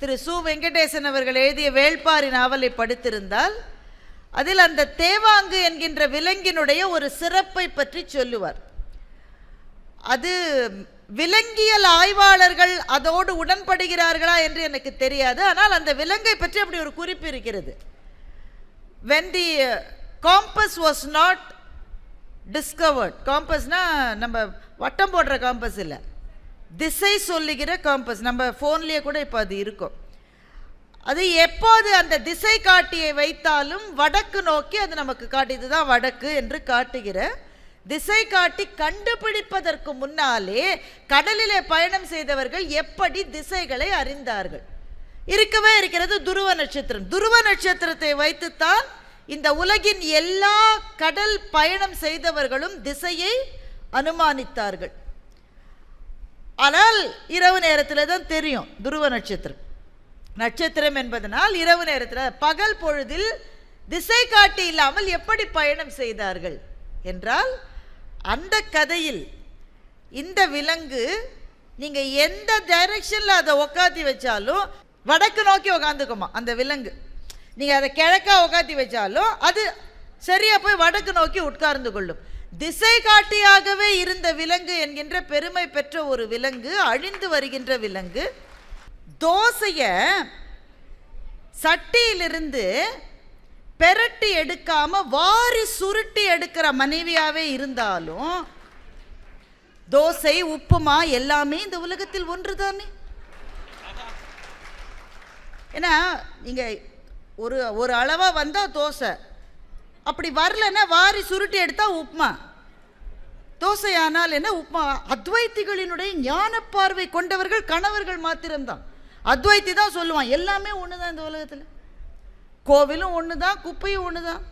திரு சு. வெங்கடேசன் அவர்கள் எழுதிய வேள்பாரி நாவலை படித்திருந்தால் அதில் அந்த தேவாங்கு என்கின்ற விலங்கினுடைய ஒரு சிறப்பை பற்றி சொல்லுவார். அது விலங்கியல் ஆய்வாளர்கள் அதோடு உடன்படுகிறார்களா என்று எனக்கு தெரியாது. ஆனால் அந்த விலங்கை பற்றி அப்படி ஒரு குறிப்பு இருக்கிறது. When the compass was not discovered காம்பஸ்னால் நம்ம வட்டம் போடுற காம்பஸ் இல்லை. திசை சொல்லுகிற காம்பஸ் நம்ம ஃபோன்லேயே கூட இப்போ அது இருக்கும். அது எப்போது அந்த திசை காட்டியை வைத்தாலும் வடக்கு நோக்கி அது நமக்கு காட்டியது தான் வடக்கு என்று காட்டுகிற திசை காட்டி கண்டுபிடிப்பதற்கு முன்னாலே கடலிலே பயணம் செய்தவர்கள் எப்படி திசைகளை அறிந்தார்கள். இருக்கவே இருக்கிறது துருவ நட்சத்திரம். துருவ நட்சத்திரத்தை வைத்துத்தான் இந்த உலகின் எல்லா கடல் பயணம் செய்தவர்களும் திசையை அனுமானித்தார்கள். ஆனால் இரவு நேரத்தில் தான் தெரியும் துருவ நட்சத்திரம். நட்சத்திரம் என்பதனால் இரவு நேரத்தில் பகல் பொழுதில் திசை காட்டி இல்லாமல் எப்படி பயணம் செய்தார்கள் என்றால் அந்த கதையில் இந்த விலங்கு நீங்கள் எந்த டைரக்ஷனில் அதை உக்காத்தி வச்சாலும் வடக்கு நோக்கி உக்காந்துக்குமா அந்த விலங்கு. நீங்கள் அதை கிழக்கா உக்காத்தி வச்சாலும் அது சரியாக போய் வடக்கு நோக்கி உட்கார்ந்து கொள்ளும். திசை காட்டியாகவே இருந்த விலங்கு என்கின்ற பெருமை பெற்ற ஒரு விலங்கு அழிந்து வருகின்ற விலங்கு தோசைய சட்டியிலிருந்து பெரட்டி எடுக்காம வாரி சுருட்டி எடுக்கிற மனைவியாகவே இருந்தாலும் தோசை உப்புமா எல்லாமே இந்த உலகத்தில் ஒன்றுதானே? ஏன்னா நீங்கள் ஒரு ஒரு அளவாக வந்தால் தோசை அப்படி வரலன்னா வாரி சுருட்டி எடுத்தால் உப்புமா தோசையானால் என்ன உப்புமா அத்வைத்திகளினுடைய ஞான பார்வை கொண்டவர்கள் கணவர்கள் மாத்திரம்தான். அத்வைத்தி தான் சொல்லுவான் எல்லாமே ஒன்று தான் இந்த உலகத்தில். கோவிலும் ஒன்று தான் குப்பையும் ஒன்று தான்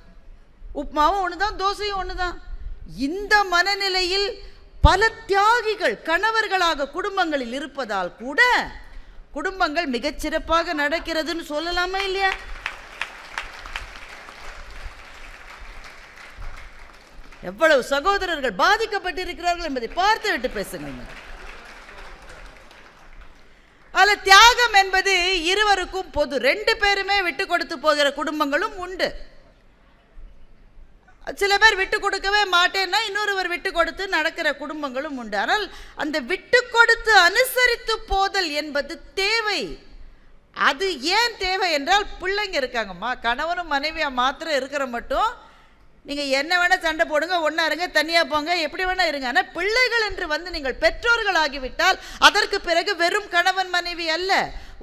உப்புமாவும் ஒன்று தான் தோசையும் ஒன்று தான் இந்த மனநிலையில் பல தியாகிகள் கணவர்களாக குடும்பங்களில் இருப்பதால் கூட குடும்பங்கள் மிகச்சிறப்பாக நடக்கிறதுன்னு சொல்லலாமா இல்லையா? எவ்வளவு சகோதரர்கள் பாதிக்கப்பட்டிருக்கிறார்கள் என்பதை பார்த்து விட்டு பேசுங்கள். அதில் தியாகம் என்பது இருவருக்கும் பொது ரெண்டு பேருமே விட்டு கொடுத்து போகிற குடும்பங்களும் உண்டு. சில பேர் விட்டு கொடுக்கவே மாட்டேன்னா இன்னொருவர் விட்டு கொடுத்து நடக்கிற குடும்பங்களும் உண்டு. ஆனால் அந்த விட்டு கொடுத்து அனுசரித்து போதல் என்பது தேவை. அது ஏன் தேவை என்றால் பிள்ளைங்க இருக்காங்கம்மா கணவனும் மனைவியாக மாத்திரம் இருக்கிற மட்டும் நீங்கள் என்ன வேணால் சண்டை போடுங்க ஒன்றா இருங்க தனியாக போங்க எப்படி வேணால் இருங்க. ஆனால் பிள்ளைகள் என்று வந்து நீங்கள் பெற்றோர்கள் ஆகிவிட்டால் அதற்கு பிறகு வெறும் கணவன் மனைவி அல்ல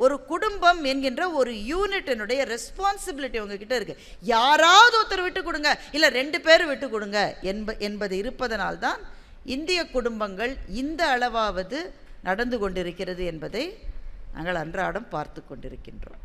ஒரு குடும்பம் என்கின்ற ஒரு யூனிட்டினுடைய ரெஸ்பான்சிபிலிட்டி உங்ககிட்ட இருக்கு. யாராவது ஒருத்தர் விட்டு கொடுங்க இல்லை ரெண்டு பேர் விட்டு கொடுங்க என்ப என்பது இருப்பதனால்தான் இந்திய குடும்பங்கள் இந்த அளவாவது நடந்து கொண்டிருக்கிறது என்பதை நாங்கள் அன்றாடம் பார்த்து கொண்டிருக்கின்றோம்.